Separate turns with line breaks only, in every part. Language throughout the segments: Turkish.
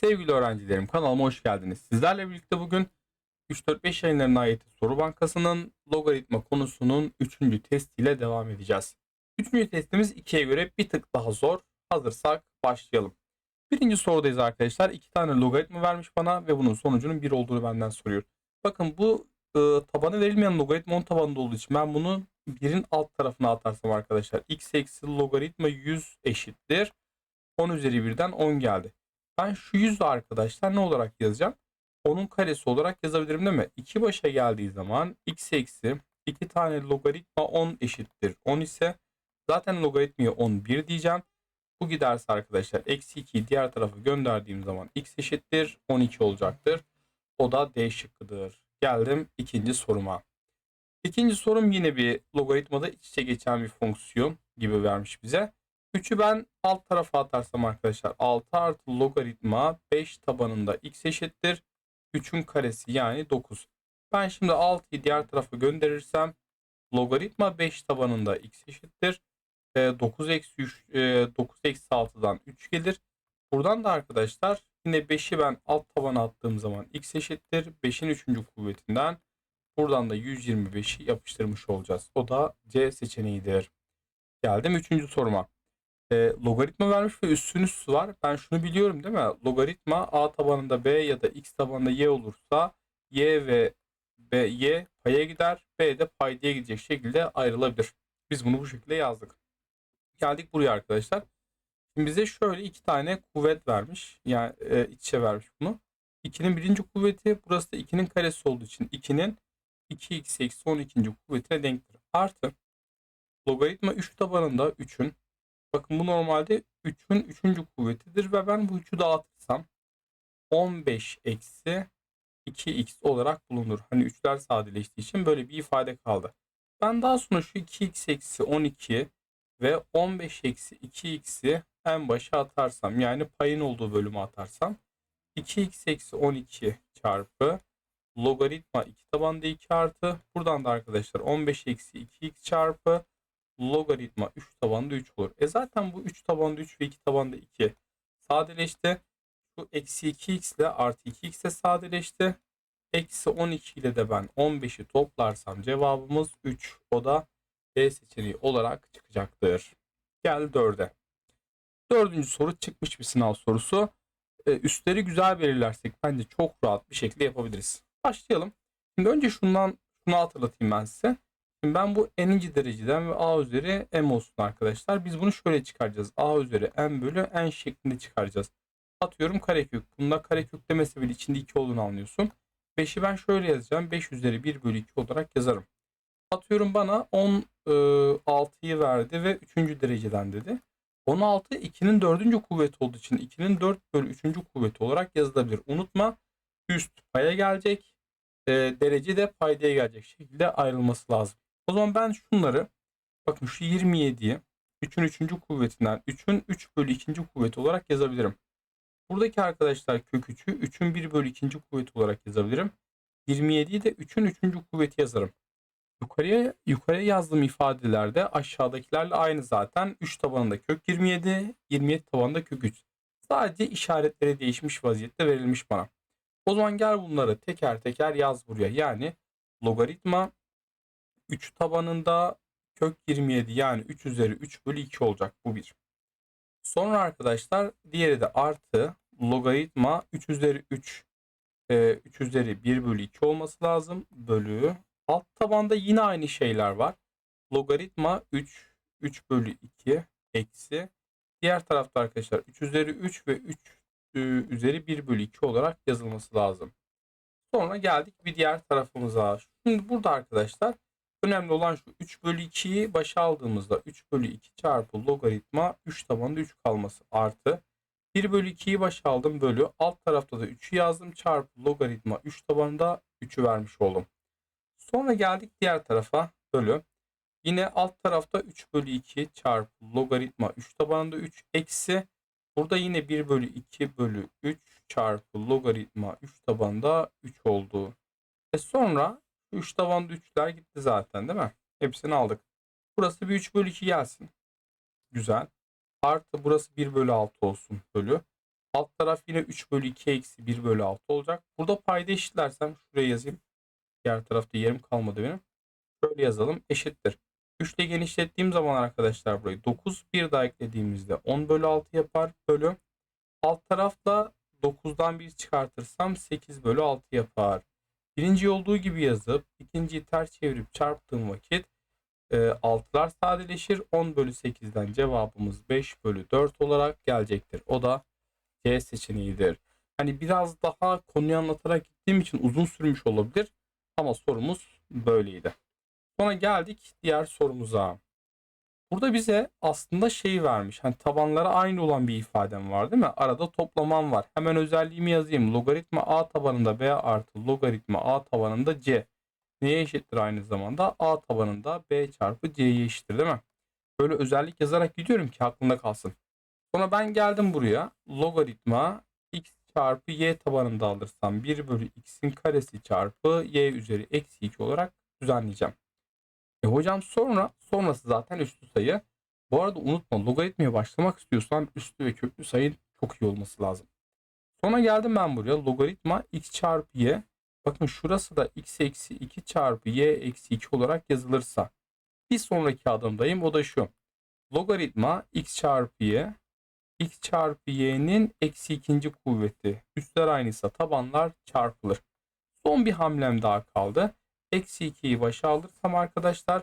Sevgili öğrencilerim kanalıma hoş geldiniz. Sizlerle birlikte bugün 3-4-5 yayınlarına ait soru bankasının logaritma konusunun 3. testiyle devam edeceğiz. 3. testimiz 2'ye göre bir tık daha zor. Hazırsak başlayalım. Birinci sorudayız arkadaşlar. İki tane logaritma vermiş bana ve bunun sonucunun 1 olduğunu benden soruyor. Bakın bu e, tabanı verilmeyen logaritma 10 tabanında olduğu için ben bunu birin alt tarafına atarsam arkadaşlar x eksi logaritma 100 eşittir. 10 üzeri 1'den 10 geldi. Ben şu 100'ü arkadaşlar ne olarak yazacağım? Onun karesi olarak yazabilirim değil mi? 2 başa geldiği zaman x eksi 2 tane logaritma 10 eşittir. 10 ise zaten logaritmaya 11 diyeceğim. Bu giderse arkadaşlar eksi 2'yi diğer tarafa gönderdiğim zaman x eşittir 12 olacaktır. O da D şıkkıdır. Geldim ikinci soruma. İkinci sorum yine bir logaritmada iç içe geçen bir fonksiyon gibi vermiş bize. 3'ü ben alt tarafa atarsam arkadaşlar 6 artı logaritma 5 tabanında x eşittir. 3'ün karesi yani 9. Ben şimdi 6'yı diğer tarafa gönderirsem logaritma 5 tabanında x eşittir. E, 9 eksi 3, e, 9 eksi 6'dan 3 gelir. Buradan da arkadaşlar yine 5'i ben alt tabana attığım zaman x eşittir. 5'in 3. kuvvetinden buradan da 125'i yapıştırmış olacağız. O da C seçeneğidir. Geldim 3. soruma e, logaritma vermiş ve üstün üstü var. Ben şunu biliyorum değil mi? Logaritma a tabanında b ya da x tabanında y olursa y ve b, y paya gider. b de paydaya gidecek şekilde ayrılabilir. Biz bunu bu şekilde yazdık. Geldik buraya arkadaşlar. Şimdi bize şöyle iki tane kuvvet vermiş. Yani e, iç içe vermiş bunu. 2'nin birinci kuvveti burası da 2'nin karesi olduğu için 2'nin 2x eksi 12. kuvvetine denktir. Artı logaritma 3 tabanında 3'ün Bakın bu normalde 3'ün 3. kuvvetidir ve ben bu 3'ü dağıtırsam 15 eksi 2x olarak bulunur. Hani 3'ler sadeleştiği için böyle bir ifade kaldı. Ben daha sonra şu 2x eksi 12 ve 15 eksi 2x'i en başa atarsam yani payın olduğu bölümü atarsam 2x eksi 12 çarpı logaritma 2 tabanda 2 artı buradan da arkadaşlar 15 eksi 2x çarpı logaritma 3 tabanda 3 olur. E zaten bu 3 tabanda 3 ve 2 tabanda 2 sadeleşti. Şu eksi 2x ile artı 2x de sadeleşti. Eksi 12 ile de ben 15'i toplarsam cevabımız 3. O da B seçeneği olarak çıkacaktır. Gel 4'e. Dördüncü soru çıkmış bir sınav sorusu. E, üstleri güzel belirlersek bence çok rahat bir şekilde yapabiliriz. Başlayalım. Şimdi önce şundan şunu hatırlatayım ben size. Şimdi ben bu n'inci dereceden ve a üzeri m olsun arkadaşlar. Biz bunu şöyle çıkaracağız. a üzeri m bölü n şeklinde çıkaracağız. Atıyorum karekök. Bunda karekök demese bile içinde 2 olduğunu anlıyorsun. 5'i ben şöyle yazacağım. 5 üzeri 1 bölü 2 olarak yazarım. Atıyorum bana 16'yı verdi ve 3. dereceden dedi. 16 2'nin 4. kuvveti olduğu için 2'nin 4 bölü 3. kuvveti olarak yazılabilir. Unutma üst paya gelecek. E, derece de paydaya gelecek şekilde ayrılması lazım. O zaman ben şunları bakın şu 27'yi 3'ün 3. kuvvetinden 3'ün 3 bölü 2. kuvveti olarak yazabilirim. Buradaki arkadaşlar kök 3'ü 3'ün 1 bölü 2. kuvveti olarak yazabilirim. 27'yi de 3'ün 3. kuvveti yazarım. Yukarıya, yukarıya yazdığım ifadelerde aşağıdakilerle aynı zaten. 3 tabanında kök 27, 27 tabanında kök 3. Sadece işaretleri değişmiş vaziyette verilmiş bana. O zaman gel bunları teker teker yaz buraya. Yani logaritma 3 tabanında kök 27 yani 3 üzeri 3 bölü 2 olacak bu bir. Sonra arkadaşlar diğeri de artı logaritma 3 üzeri 3 e, 3 üzeri 1 bölü 2 olması lazım bölü alt tabanda yine aynı şeyler var. Logaritma 3 3 bölü 2 eksi diğer tarafta arkadaşlar 3 üzeri 3 ve 3 e, üzeri 1 bölü 2 olarak yazılması lazım. Sonra geldik bir diğer tarafımıza. Şimdi burada arkadaşlar Önemli olan şu 3 bölü 2'yi başa aldığımızda 3 bölü 2 çarpı logaritma 3 tabanında 3 kalması artı 1 bölü 2'yi başa aldım bölü alt tarafta da 3'ü yazdım çarpı logaritma 3 tabanında 3'ü vermiş oldum. Sonra geldik diğer tarafa bölü. Yine alt tarafta 3 bölü 2 çarpı logaritma 3 tabanında 3 eksi burada yine 1 bölü 2 bölü 3 çarpı logaritma 3 tabanında 3 oldu. E sonra 3 tavanda 3'ler gitti zaten değil mi? Hepsini aldık. Burası bir 3 bölü 2 gelsin. Güzel. Artı burası 1 bölü 6 olsun bölü. Alt taraf yine 3 bölü 2 eksi 1 bölü 6 olacak. Burada payda eşitlersem şuraya yazayım. Diğer tarafta yerim kalmadı benim. Şöyle yazalım eşittir. 3 ile genişlettiğim zaman arkadaşlar burayı 9 bir daha eklediğimizde 10 bölü 6 yapar bölü. Alt tarafta 9'dan 1 çıkartırsam 8 bölü 6 yapar. Birinci olduğu gibi yazıp ikinciyi ters çevirip çarptığım vakit e, 6'lar sadeleşir. 10 bölü 8'den cevabımız 5 bölü 4 olarak gelecektir. O da C seçeneğidir. Hani biraz daha konuyu anlatarak gittiğim için uzun sürmüş olabilir. Ama sorumuz böyleydi. Sonra geldik diğer sorumuza. Burada bize aslında şey vermiş. Hani tabanları aynı olan bir ifadem var değil mi? Arada toplamam var. Hemen özelliğimi yazayım. Logaritma a tabanında b artı logaritma a tabanında c. Neye eşittir aynı zamanda? a tabanında b çarpı c'ye eşittir değil mi? Böyle özellik yazarak gidiyorum ki aklında kalsın. Sonra ben geldim buraya. Logaritma x çarpı y tabanında alırsam 1 bölü x'in karesi çarpı y üzeri eksi 2 olarak düzenleyeceğim. E hocam sonra sonrası zaten üslü sayı. Bu arada unutma logaritmaya başlamak istiyorsan üslü ve köklü sayın çok iyi olması lazım. Sonra geldim ben buraya logaritma x çarpı y. Bakın şurası da x eksi 2 çarpı y eksi 2 olarak yazılırsa. Bir sonraki adımdayım o da şu. Logaritma x çarpı y x çarpı y'nin eksi ikinci kuvveti. Üstler aynıysa tabanlar çarpılır. Son bir hamlem daha kaldı. Eksi 2'yi başa alırsam arkadaşlar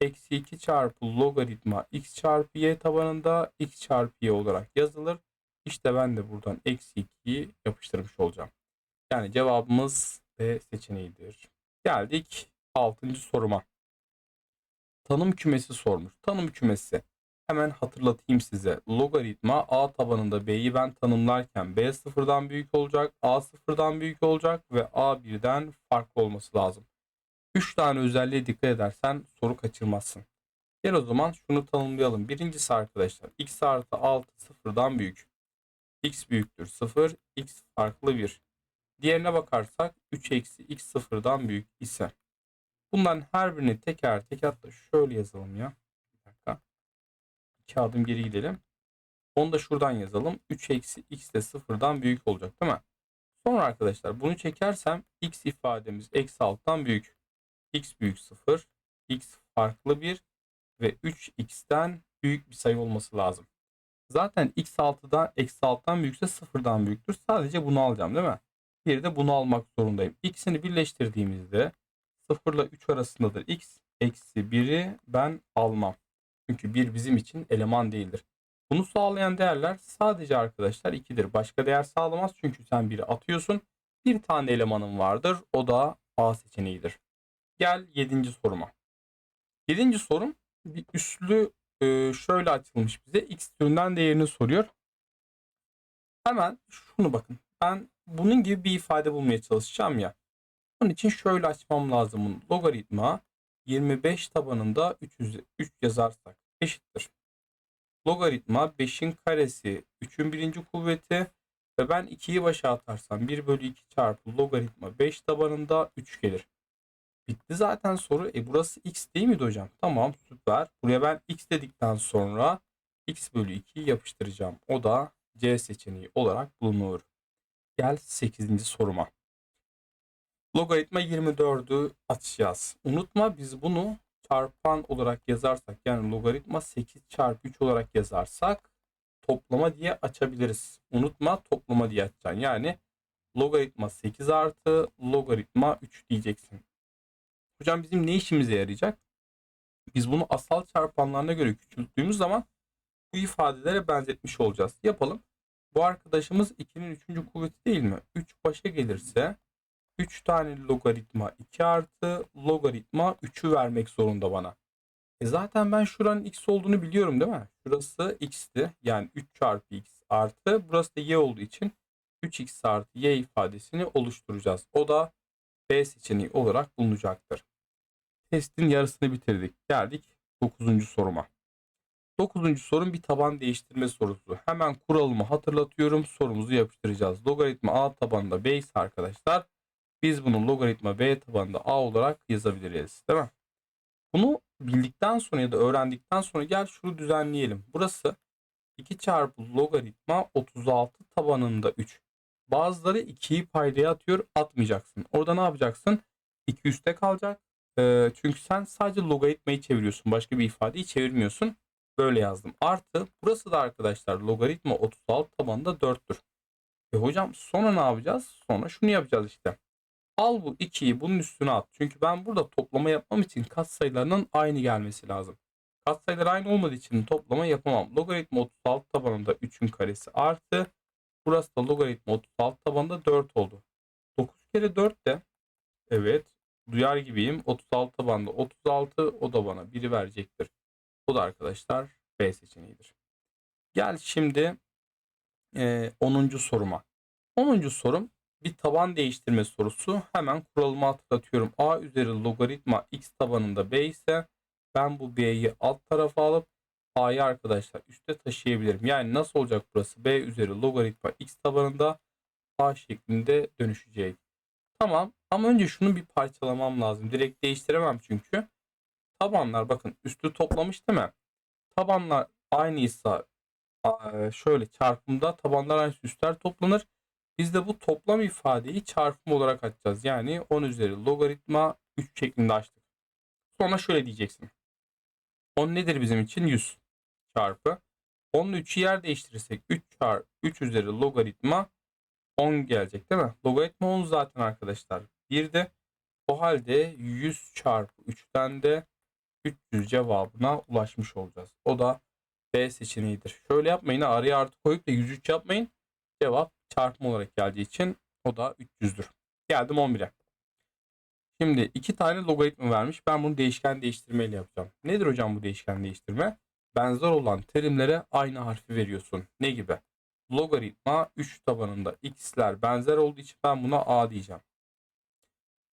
eksi 2 çarpı logaritma x çarpı y tabanında x çarpı y olarak yazılır. İşte ben de buradan eksi 2'yi yapıştırmış olacağım. Yani cevabımız B seçeneğidir. Geldik 6. soruma. Tanım kümesi sormuş. Tanım kümesi. Hemen hatırlatayım size. Logaritma a tabanında b'yi ben tanımlarken b sıfırdan büyük olacak, a sıfırdan büyük olacak ve a birden farklı olması lazım. 3 tane özelliğe dikkat edersen soru kaçırmazsın. Gel o zaman şunu tanımlayalım. Birincisi arkadaşlar x artı 6 sıfırdan büyük. x büyüktür 0, x farklı 1. Diğerine bakarsak 3 eksi x sıfırdan büyük ise. Bunların her birini teker teker hatta şöyle yazalım ya. Bir dakika. İki adım geri gidelim. Onu da şuradan yazalım. 3 eksi x de sıfırdan büyük olacak değil mi? Sonra arkadaşlar bunu çekersem x ifademiz eksi alttan büyük x büyük 0, x farklı 1 ve 3x'ten büyük bir sayı olması lazım. Zaten x 6'dan eksi 6'dan büyükse 0'dan büyüktür. Sadece bunu alacağım değil mi? Bir de bunu almak zorundayım. İkisini birleştirdiğimizde 0 ile 3 arasındadır x. Eksi 1'i ben almam. Çünkü 1 bizim için eleman değildir. Bunu sağlayan değerler sadece arkadaşlar 2'dir. Başka değer sağlamaz çünkü sen 1'i atıyorsun. Bir tane elemanın vardır. O da A seçeneğidir. Gel 7. soruma. 7. sorum bir üslü e, şöyle açılmış bize. X türünden değerini soruyor. Hemen şunu bakın. Ben bunun gibi bir ifade bulmaya çalışacağım ya. Onun için şöyle açmam lazım. Logaritma 25 tabanında 300, 3 yazarsak eşittir. Logaritma 5'in karesi 3'ün birinci kuvveti ve ben 2'yi başa atarsam 1 bölü 2 çarpı logaritma 5 tabanında 3 gelir. Bitti zaten soru. E burası x değil miydi hocam? Tamam süper. Buraya ben x dedikten sonra x bölü 2'yi yapıştıracağım. O da C seçeneği olarak bulunur. Gel 8. soruma. Logaritma 24'ü açacağız. Unutma biz bunu çarpan olarak yazarsak yani logaritma 8 çarpı 3 olarak yazarsak toplama diye açabiliriz. Unutma toplama diye açacaksın. Yani logaritma 8 artı logaritma 3 diyeceksin. Hocam bizim ne işimize yarayacak? Biz bunu asal çarpanlarına göre küçülttüğümüz zaman bu ifadelere benzetmiş olacağız. Yapalım. Bu arkadaşımız 2'nin 3. kuvveti değil mi? 3 başa gelirse 3 tane logaritma 2 artı logaritma 3'ü vermek zorunda bana. E zaten ben şuranın x olduğunu biliyorum değil mi? Şurası x'ti. Yani 3 çarpı x artı burası da y olduğu için 3x artı y ifadesini oluşturacağız. O da B seçeneği olarak bulunacaktır. Testin yarısını bitirdik. Geldik 9. soruma. 9. sorun bir taban değiştirme sorusu. Hemen kuralımı hatırlatıyorum. Sorumuzu yapıştıracağız. Logaritma A tabanında B ise arkadaşlar biz bunu logaritma B tabanında A olarak yazabiliriz. Değil mi? Bunu bildikten sonra ya da öğrendikten sonra gel şunu düzenleyelim. Burası 2 çarpı logaritma 36 tabanında 3. Bazıları 2'yi paydaya atıyor atmayacaksın. Orada ne yapacaksın? 2 üstte kalacak. Ee, çünkü sen sadece logaritmayı çeviriyorsun. Başka bir ifadeyi çevirmiyorsun. Böyle yazdım. Artı burası da arkadaşlar logaritma 36 tabanında 4'tür. E hocam sonra ne yapacağız? Sonra şunu yapacağız işte. Al bu 2'yi bunun üstüne at. Çünkü ben burada toplama yapmam için katsayılarının aynı gelmesi lazım. Katsayılar aynı olmadığı için toplama yapamam. Logaritma 36 tabanında 3'ün karesi artı. Burası da logaritma 36 tabanında 4 oldu. 9 kere 4 de evet duyar gibiyim. 36 tabanında 36 o da bana 1'i verecektir. O da arkadaşlar B seçeneğidir. Gel şimdi e, 10. soruma. 10. sorum bir taban değiştirme sorusu. Hemen kuralımı hatırlatıyorum. A üzeri logaritma x tabanında b ise ben bu b'yi alt tarafa alıp a'yı arkadaşlar üste taşıyabilirim. Yani nasıl olacak burası? b üzeri logaritma x tabanında a şeklinde dönüşecek. Tamam ama önce şunu bir parçalamam lazım. Direkt değiştiremem çünkü. Tabanlar bakın üstü toplamış değil mi? Tabanlar aynıysa şöyle çarpımda tabanlar aynı üstler toplanır. Biz de bu toplam ifadeyi çarpım olarak açacağız. Yani 10 üzeri logaritma 3 şeklinde açtık. Sonra şöyle diyeceksin. 10 nedir bizim için? 100 çarpı. 10 ile 3'ü yer değiştirirsek 3 çarpı 3 üzeri logaritma 10 gelecek değil mi? Logaritma 10 zaten arkadaşlar. Bir de o halde 100 çarpı 3'ten de 300 cevabına ulaşmış olacağız. O da B seçeneğidir. Şöyle yapmayın. Araya artı koyup da 103 yapmayın. Cevap çarpım olarak geldiği için o da 300'dür. Geldim 11'e. Şimdi iki tane logaritma vermiş. Ben bunu değişken değiştirmeyle yapacağım. Nedir hocam bu değişken değiştirme? Benzer olan terimlere aynı harfi veriyorsun. Ne gibi? Logaritma 3 tabanında x'ler benzer olduğu için ben buna a diyeceğim.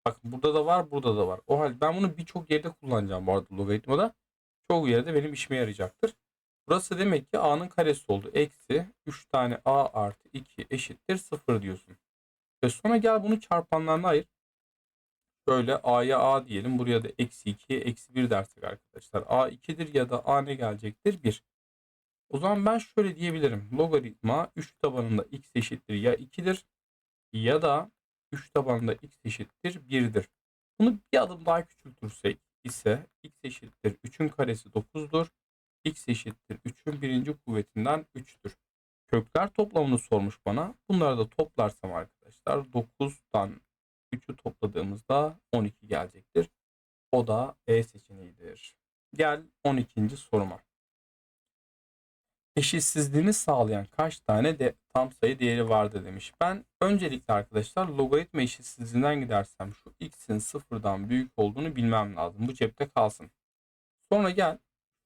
Bakın burada da var, burada da var. O halde ben bunu birçok yerde kullanacağım bu arada logaritmada. Çoğu yerde benim işime yarayacaktır. Burası demek ki a'nın karesi oldu. Eksi 3 tane a artı 2 eşittir 0 diyorsun. Ve sonra gel bunu çarpanlarına ayır. Şöyle a'ya a diyelim. Buraya da eksi 2'ye eksi 1 dersek arkadaşlar. a 2'dir ya da a ne gelecektir? 1. O zaman ben şöyle diyebilirim. Logaritma 3 tabanında x eşittir ya 2'dir ya da 3 tabanında x eşittir 1'dir. Bunu bir adım daha küçültürsek ise x eşittir 3'ün karesi 9'dur x eşittir 3'ün birinci kuvvetinden 3'tür. Kökler toplamını sormuş bana. Bunları da toplarsam arkadaşlar 9'dan 3'ü topladığımızda 12 gelecektir. O da E seçeneğidir. Gel 12. soruma. Eşitsizliğini sağlayan kaç tane de tam sayı değeri vardır demiş. Ben öncelikle arkadaşlar logaritma eşitsizliğinden gidersem şu x'in sıfırdan büyük olduğunu bilmem lazım. Bu cepte kalsın. Sonra gel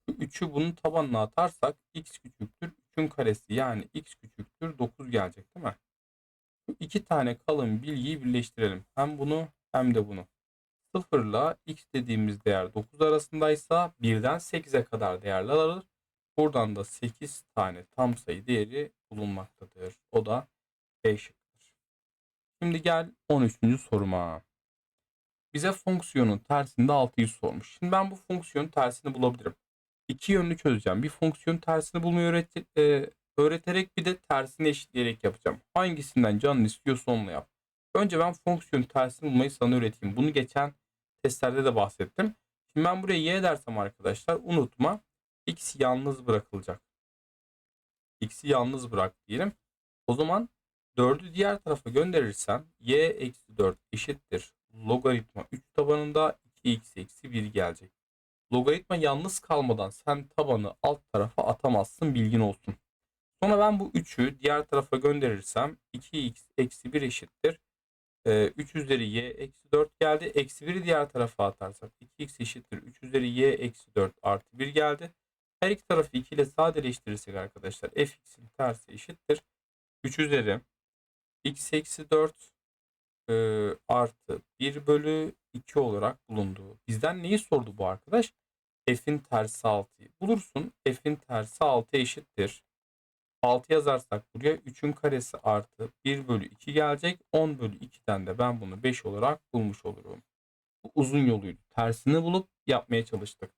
3'ü bunun tabanına atarsak x küçüktür 3'ün karesi yani x küçüktür 9 gelecek değil mi? Bu iki tane kalın bilgiyi birleştirelim. Hem bunu hem de bunu. 0 ile x dediğimiz değer 9 arasındaysa 1'den 8'e kadar değerler alır. Buradan da 8 tane tam sayı değeri bulunmaktadır. O da B. Şimdi gel 13. soruma. Bize fonksiyonun tersinde 6'yı sormuş. Şimdi ben bu fonksiyonun tersini bulabilirim iki yönlü çözeceğim. Bir fonksiyon tersini bulmayı öğret e, öğreterek bir de tersini eşitleyerek yapacağım. Hangisinden canın istiyorsa onunla yap. Önce ben fonksiyon tersini bulmayı sana öğreteyim. Bunu geçen testlerde de bahsettim. Şimdi ben buraya y dersem arkadaşlar unutma x yalnız bırakılacak. x'i yalnız bırak diyelim. O zaman 4'ü diğer tarafa gönderirsem y eksi 4 eşittir. Logaritma 3 tabanında 2x eksi 1 gelecek. Logaritma yalnız kalmadan sen tabanı alt tarafa atamazsın bilgin olsun. Sonra ben bu 3'ü diğer tarafa gönderirsem 2x eksi 1 eşittir. Ee, 3 üzeri y eksi 4 geldi. Eksi 1'i diğer tarafa atarsak 2x eşittir. 3 üzeri y eksi 4 artı 1 geldi. Her iki tarafı 2 ile sadeleştirirsek arkadaşlar fx'in tersi eşittir. 3 üzeri x eksi 4 e, artı 1 bölü 2 olarak bulundu. Bizden neyi sordu bu arkadaş? F'in tersi 6'yı. Bulursun. F'in tersi 6 eşittir. 6 yazarsak buraya 3'ün karesi artı 1 bölü 2 gelecek. 10 bölü 2'den de ben bunu 5 olarak bulmuş olurum. Bu uzun yoluydu. Tersini bulup yapmaya çalıştık.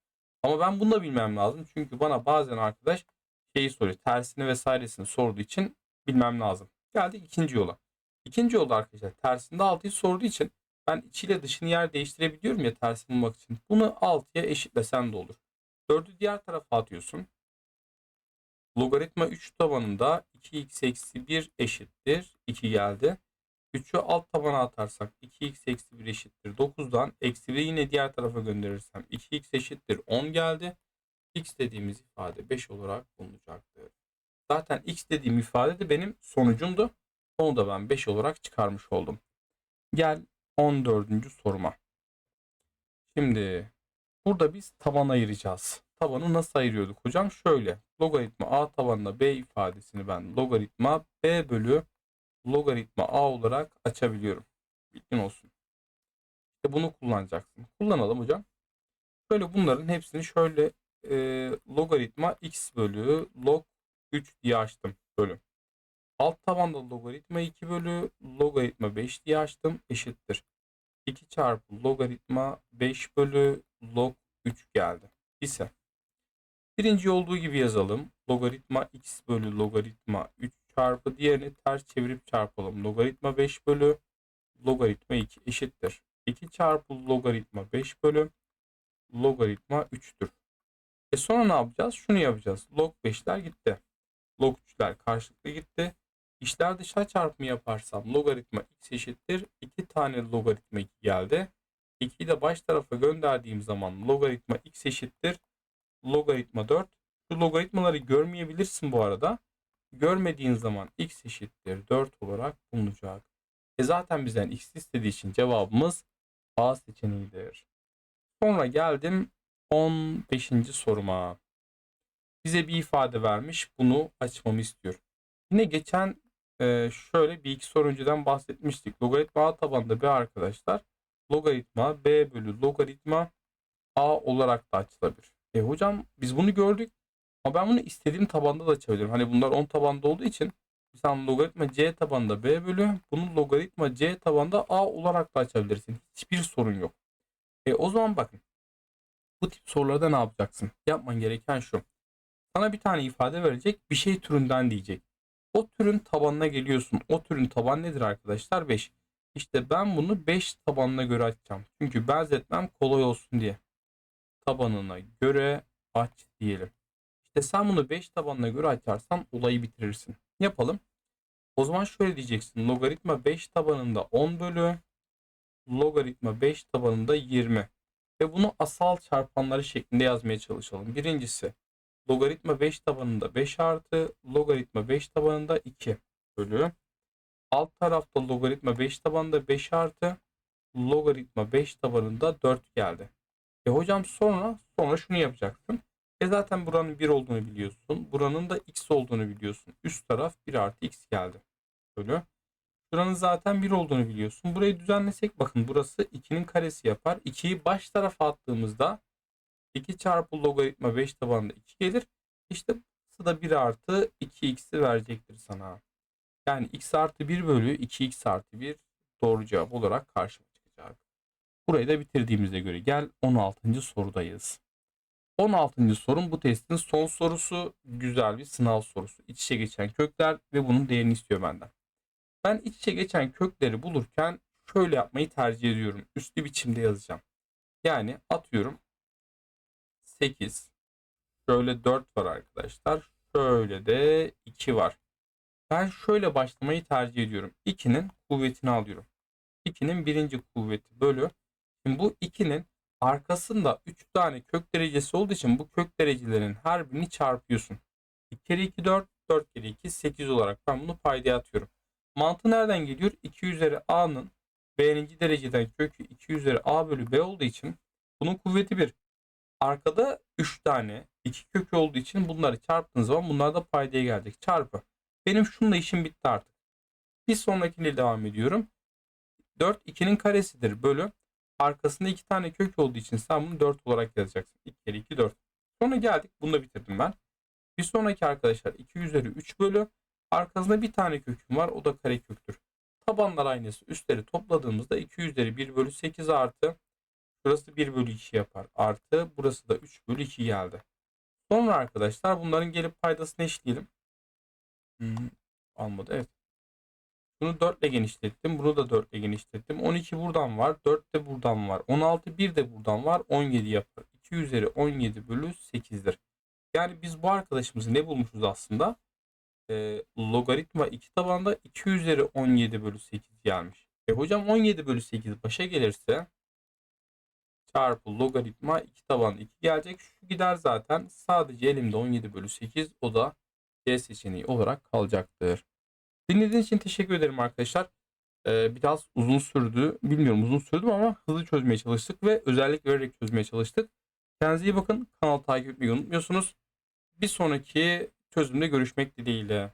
Ama ben bunu da bilmem lazım. Çünkü bana bazen arkadaş şeyi soruyor. Tersini vesairesini sorduğu için bilmem lazım. Geldik ikinci yola. İkinci yolda arkadaşlar tersinde 6'yı sorduğu için ben içiyle dışını yer değiştirebiliyorum ya tersini bulmak için. Bunu 6'ya eşitlesen de olur. 4'ü diğer tarafa atıyorsun. Logaritma 3 tabanında 2x eksi 1 eşittir. 2 geldi. 3'ü alt tabana atarsak 2x eksi 1 eşittir 9'dan eksi 1'i yine diğer tarafa gönderirsem 2x eşittir 10 geldi. x dediğimiz ifade 5 olarak bulunacaktır. Zaten x dediğim ifade de benim sonucumdu. Onu da ben 5 olarak çıkarmış oldum. Gel 14. soruma. Şimdi burada biz taban ayıracağız. Tabanı nasıl ayırıyorduk hocam? Şöyle. Logaritma a tabanına b ifadesini ben logaritma b bölü logaritma a olarak açabiliyorum. Bilgin olsun. İşte bunu kullanacaksın. Kullanalım hocam. Şöyle bunların hepsini şöyle e, logaritma x bölü log 3 diye açtım. Bölü. Alt tabanda logaritma 2 bölü logaritma 5 diye açtım. Eşittir. 2 çarpı logaritma 5 bölü log 3 geldi. İse birinci olduğu gibi yazalım. Logaritma x bölü logaritma 3 çarpı diğerini ters çevirip çarpalım. Logaritma 5 bölü logaritma 2 eşittir. 2 çarpı logaritma 5 bölü logaritma 3'tür. E sonra ne yapacağız? Şunu yapacağız. Log 5'ler gitti. Log 3'ler karşılıklı gitti. İşler dışa çarpımı yaparsam logaritma x eşittir. 2 tane logaritma 2 geldi. 2'yi de baş tarafa gönderdiğim zaman logaritma x eşittir. Logaritma 4. Şu logaritmaları görmeyebilirsin bu arada. Görmediğin zaman x eşittir 4 olarak bulunacak. E zaten bizden x istediği için cevabımız A seçeneğidir. Sonra geldim 15. soruma. Bize bir ifade vermiş. Bunu açmamı istiyor. Yine geçen e, şöyle bir iki soru önceden bahsetmiştik. Logaritma A tabanında B arkadaşlar. Logaritma B bölü logaritma A olarak da açılabilir. E hocam biz bunu gördük. Ama ben bunu istediğim tabanda da açabilirim. Hani bunlar 10 tabanda olduğu için mesela logaritma C tabanda B bölü bunu logaritma C tabanda A olarak da açabilirsin. Hiçbir sorun yok. E o zaman bakın. Bu tip sorularda ne yapacaksın? Yapman gereken şu. Sana bir tane ifade verecek. Bir şey türünden diyecek. O türün tabanına geliyorsun. O türün taban nedir arkadaşlar? 5. İşte ben bunu 5 tabanına göre açacağım. Çünkü benzetmem kolay olsun diye. Tabanına göre aç diyelim. İşte sen bunu 5 tabanına göre açarsan olayı bitirirsin. Yapalım. O zaman şöyle diyeceksin. Logaritma 5 tabanında 10 bölü logaritma 5 tabanında 20. Ve bunu asal çarpanları şeklinde yazmaya çalışalım. Birincisi logaritma 5 tabanında 5 artı logaritma 5 tabanında 2 bölü. Alt tarafta logaritma 5 tabanında 5 artı logaritma 5 tabanında 4 geldi. E hocam sonra sonra şunu yapacaksın. E zaten buranın 1 olduğunu biliyorsun. Buranın da x olduğunu biliyorsun. Üst taraf 1 artı x geldi. Bölü. Şuranın zaten 1 olduğunu biliyorsun. Burayı düzenlesek bakın burası 2'nin karesi yapar. 2'yi baş tarafa attığımızda 2 çarpı logaritma 5 tabanında 2 gelir. İşte burası da 1 artı 2x'i verecektir sana. Yani x artı 1 bölü 2x artı 1 doğru cevap olarak karşıma çıkacak. Burayı da bitirdiğimize göre gel 16. sorudayız. 16. sorun bu testin son sorusu. Güzel bir sınav sorusu. İç içe geçen kökler ve bunun değerini istiyor benden. Ben iç içe geçen kökleri bulurken şöyle yapmayı tercih ediyorum. Üslü biçimde yazacağım. Yani atıyorum 8. Şöyle 4 var arkadaşlar. Şöyle de 2 var. Ben şöyle başlamayı tercih ediyorum. 2'nin kuvvetini alıyorum. 2'nin birinci kuvveti bölü. Şimdi bu 2'nin arkasında 3 tane kök derecesi olduğu için bu kök derecelerin her birini çarpıyorsun. 2 kere 2 4, 4 kere 2 8 olarak ben bunu paydaya atıyorum. Mantığı nereden geliyor? 2 üzeri a'nın b'ninci dereceden kökü 2 üzeri a bölü b olduğu için bunun kuvveti 1. Arkada 3 tane 2 kökü olduğu için bunları çarptığınız zaman bunlar da paydaya gelecek. Çarpı. Benim şununla işim bitti artık. Bir sonrakine devam ediyorum. 4 2'nin karesidir bölü. Arkasında 2 tane kök olduğu için sen bunu 4 olarak yazacaksın. 2 kere 2 4. Sonra geldik. Bunu da bitirdim ben. Bir sonraki arkadaşlar 2 üzeri 3 bölü. Arkasında bir tane köküm var. O da kare köktür. Tabanlar aynısı. Üstleri topladığımızda 2 üzeri 1 bölü 8 artı. Burası 1 bölü 2 yapar. Artı burası da 3 bölü 2 geldi. Sonra arkadaşlar bunların gelip paydasını eşleyelim. Hmm, almadı evet. Bunu 4 ile genişlettim. Bunu da 4 ile genişlettim. 12 buradan var. 4 de buradan var. 16 bir de buradan var. 17 yapar. 2 üzeri 17 bölü 8'dir. Yani biz bu arkadaşımızı ne bulmuşuz aslında? Ee, logaritma 2 tabanda 2 üzeri 17 bölü 8 gelmiş. E hocam 17 bölü 8 başa gelirse çarpı logaritma 2 taban 2 gelecek. Şu gider zaten. Sadece elimde 17 bölü 8 o da C seçeneği olarak kalacaktır. Dinlediğiniz için teşekkür ederim arkadaşlar. Ee, biraz uzun sürdü. Bilmiyorum uzun sürdü mü ama hızlı çözmeye çalıştık ve özellik vererek çözmeye çalıştık. Kendinize iyi bakın. Kanalı takip etmeyi unutmuyorsunuz. Bir sonraki çözümde görüşmek dileğiyle.